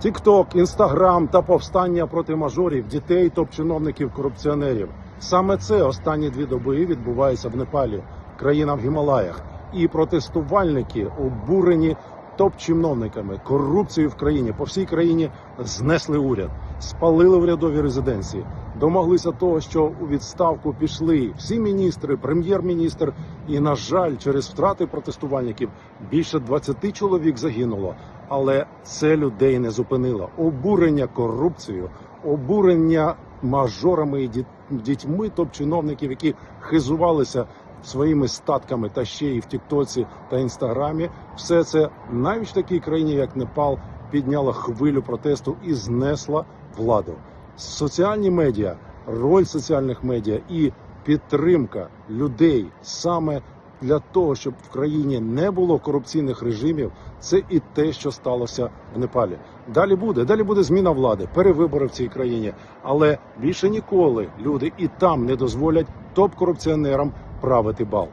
Тікток, інстаграм та повстання проти мажорів, дітей, топ-чиновників, корупціонерів. Саме це останні дві доби відбувається в Непалі, країна в Гімалаях. І протестувальники обурені топ-чиновниками, Корупцію в країні по всій країні знесли уряд, спалили урядові резиденції, домоглися того, що у відставку пішли всі міністри, прем'єр-міністр. І на жаль, через втрати протестувальників більше 20 чоловік загинуло. Але це людей не зупинило. Обурення корупцією, обурення мажорами і дітьми топ-чиновників, які хизувалися своїми статками та ще і в Тіктоці та Інстаграмі. Все це навіть в такій країні, як Непал, підняло хвилю протесту і знесла владу. Соціальні медіа, роль соціальних медіа і підтримка людей саме для того, щоб в країні не було корупційних режимів, це і те, що сталося в Непалі. Далі буде, далі буде зміна влади, перевибори в цій країні, але більше ніколи люди і там не дозволять топ-корупціонерам правити бал.